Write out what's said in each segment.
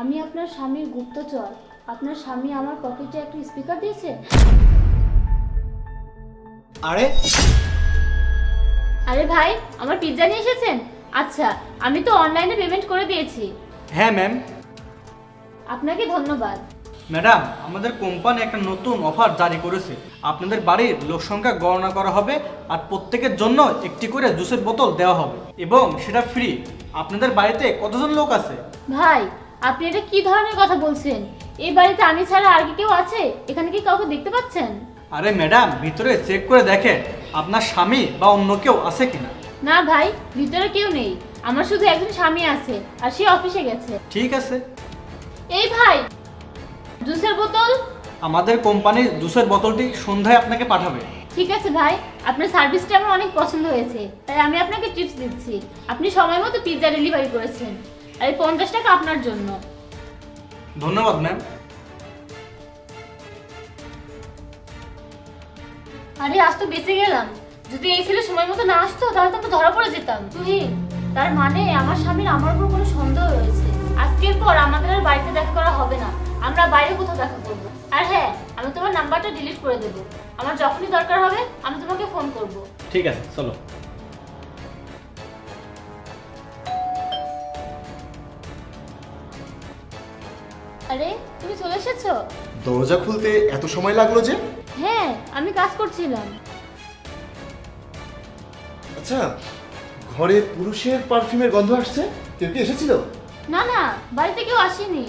আমি আপনার স্বামীর গুপ্তচর। আপনার স্বামী আমার পকেটে একটা স্পিকার দিয়েছে? আরে? আরে ভাই আমার পিৎজা নিয়ে এসেছেন? আচ্ছা আমি তো অনলাইনে পেমেন্ট করে দিয়েছি। হ্যাঁ ম্যাম আপনাকে ধন্যবাদ। ম্যাডাম আমাদের কোম্পানি একটা নতুন অফার জারি করেছে। আপনাদের বাড়ির লোক সংখ্যা গণনা করা হবে আর প্রত্যেকের জন্য একটি করে জুসের বোতল দেওয়া হবে। এবং সেটা ফ্রি আপনাদের বাড়িতে কতজন লোক আছে? ভাই আপনি এটা কি ধরনের কথা বলছেন? এই বাড়িতে আমি ছাড়া আর কি কেউ আছে? এখানে কি কাউকে দেখতে পাচ্ছেন? আরে ম্যাডাম ভিতরে চেক করে দেখেন আপনার স্বামী বা অন্য কেউ আছে কিনা। না ভাই ভিতরে কেউ নেই। আমার শুধু একজন স্বামী আছে আর সে অফিসে গেছে। ঠিক আছে। এই ভাই জুসের বোতল? আমাদের কোম্পানির জুসের বোতলটি সন্ধ্যায় আপনাকে পাঠাবে। ঠিক আছে ভাই আপনার সার্ভিসটা আমার অনেক পছন্দ হয়েছে তাই আমি আপনাকে টিপস দিচ্ছি। আপনি সময় মতো পিৎজা ডেলিভারি করেছেন। আর এই পঞ্চাশ টাকা আপনার জন্য। ধন্যবাদ ম্যাম আরে আজ তো বেঁচে গেলাম। যদি এই ছেলে সময় মতো না আসতো তাহলে তো ধরা পড়ে যেতাম। তুই তার মানে আমার স্বামীর আমার উপর কোনো সন্দেহ রয়েছে। আজকের পর আমাদের আর বাড়িতে দেখা করা হবে না। আমরা বাইরে কোথাও দেখা করব। আর হ্যাঁ আমি তোমার নাম্বারটা ডিলিট করে দেবো। আমার যখনই দরকার হবে আমি তোমাকে ফোন করব। ঠিক আছে চলো। এসেছ? দরজা খুলতে এত সময় লাগল যে? হ্যাঁ আমি কাজ করছিলাম। আচ্ছা ঘরে পুরুষের পারফিউমের গন্ধ আসছে? কেউ কি এসেছিল? না না বাড়িতে কেউ আসেনি।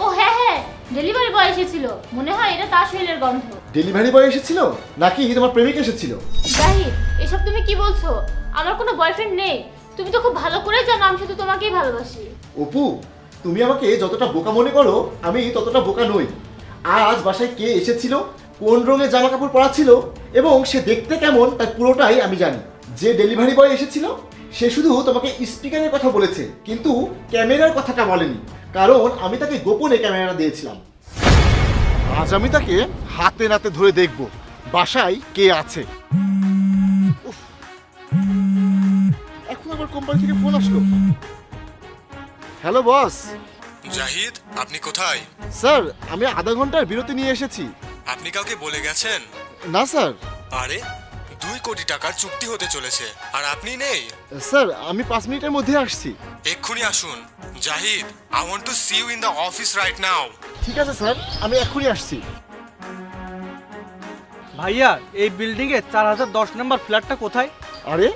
ও হ্যাঁ হ্যাঁ ডেলিভারি বয় এসেছিল। মনে হয় এটা তার শরীরের গন্ধ। ডেলিভারি বয় এসেছিল? নাকি তোমার প্রেমিক এসেছিল? জাহিদ এসব তুমি কি বলছো? আমার কোনো বয়ফ্রেন্ড নেই। তুমি তো খুব ভালো করে জানো আমি শুধু তোমাকেই ভালোবাসি। অপু তুমি আমাকে যতটা বোকা মনে করো, আমি ততটা বোকা নই। আজ বাসায় কে এসেছিল, কোন রঙের জামা কাপড় পরা ছিল, এবং সে দেখতে কেমন, তার পুরোটাই আমি জানি। যে ডেলিভারি বয় এসেছিল, সে শুধু তোমাকে স্পিকারের কথা বলেছে, কিন্তু ক্যামেরার কথাটা বলেনি, কারণ আমি তাকে গোপনে ক্যামেরা দিয়েছিলাম। আজ আমি তাকে হাতে নাতে ধরে দেখব, বাসায় কে আছে। Hello boss. জাহিদ আপনি কোথায়? স্যার আমি আধা ঘণ্টার বিরতি নিয়ে এসেছি। আপনি কাউকে বলে গেছেন? না স্যার। আরে দুই কোটি টাকার চুক্তি হতে চলেছে আর আপনি নেই? স্যার আমি পাঁচ মিনিটের মধ্যে আসছি। এক্ষুনি আসুন। Zahid I want to see you in the office right now ঠিক আছে স্যার আমি এক্ষুনি আসছি। ভাইয়া এই বিল্ডিং এ চার হাজার দশ নম্বর ফ্ল্যাটটা কোথায়? আরে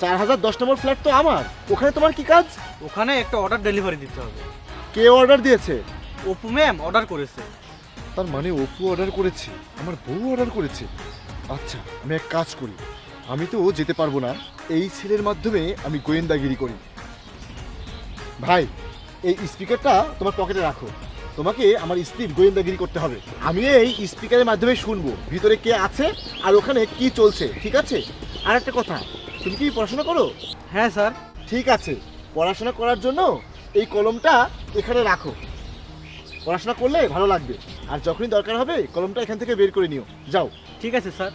চার হাজার দশ নম্বর ফ্ল্যাট তো আমার। ওখানে তোমার কি কাজ? ওখানে একটা অর্ডার ডেলিভারি দিতে হবে। কে অর্ডার দিয়েছে? অপু ম্যাম অর্ডার করেছে। তার মানে অপু অর্ডার করেছে? আমার বউ অর্ডার করেছে? আচ্ছা আমি এক কাজ করি। আমি তো যেতে পারব না। এই ছেলের মাধ্যমে আমি গোয়েন্দাগিরি করি। ভাই এই স্পিকারটা তোমার পকেটে রাখো। তোমাকে আমার স্ত্রীর গোয়েন্দাগিরি করতে হবে। আমি এই স্পিকারের মাধ্যমে শুনব। ভিতরে কে আছে আর ওখানে কি চলছে ঠিক আছে? আর একটা কথা তুমি কি পড়াশোনা করো? হ্যাঁ স্যার। ঠিক আছে। পড়াশোনা করার জন্য এই কলমটা এখানে রাখো। পড়াশোনা করলে ভালো লাগবে। আর যখনই দরকার হবে কলমটা এখান থেকে বের করে নিও। যাও। ঠিক আছে স্যার।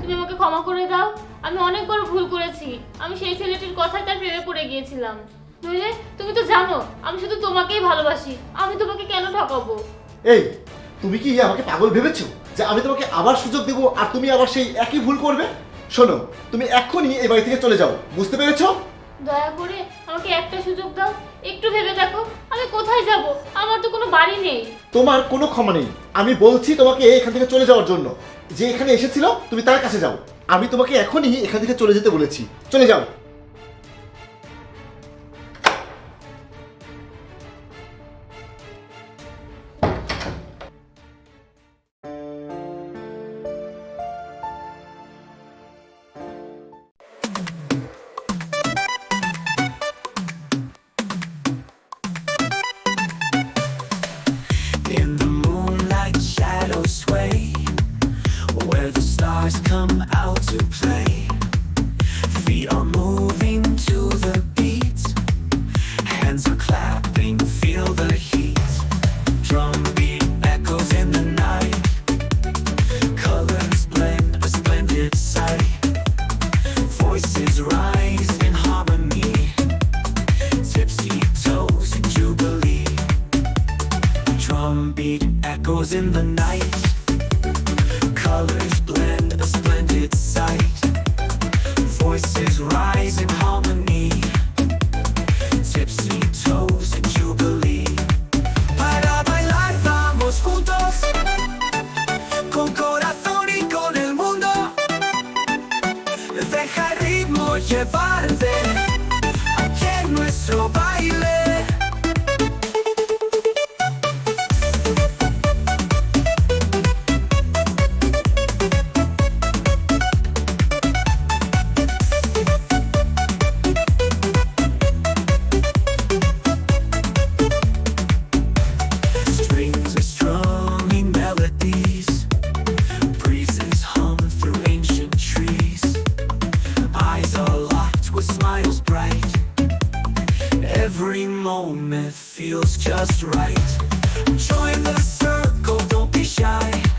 তুমি আমাকে ক্ষমা করে দাও। আমি অনেক বড় ভুল করেছি। আমি সেই ছেলেটির কথায় তার প্রেমে পড়ে গিয়েছিলাম। নইলে তুমি তো জানো আমি শুধু তোমাকেই ভালোবাসি। আমি তোমাকে কেন ঠকাবো? এই তুমি কি আমাকে পাগল ভেবেছো যে আমি তোমাকে আবার সুযোগ দেবো আর তুমি আবার সেই একই ভুল করবে? শোনো তুমি এখনই এই বাড়ি থেকে চলে যাও বুঝতে পেরেছ? দয়া করে আমাকে একটা সুযোগ দাও একটু ভেবে দেখো আমি কোথায় যাব? আমার তো কোনো বাড়ি নেই। তোমার কোনো ক্ষমা নেই। আমি বলছি তোমাকে এখান থেকে চলে যাওয়ার জন্য। যে এখানে এসেছিল তুমি তার কাছে যাও। আমি তোমাকে এখনই এখান থেকে চলে যেতে বলেছি। চলে যাও। so feels just right. Join the circle, don't be shy.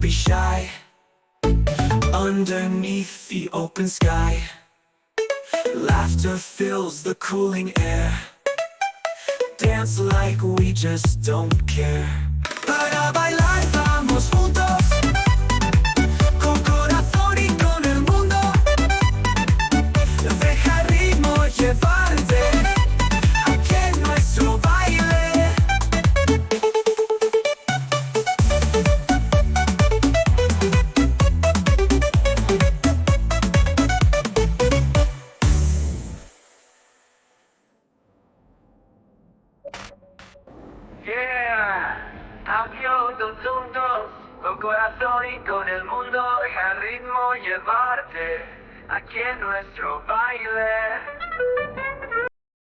Be shy. Underneath the open sky Laughter fills the cooling air. Dance like we just don't care. Para bailar vamos juntos Yeah, adiós dos juntos, con corazón y con el mundo, y al ritmo llevarte aquí en nuestro baile.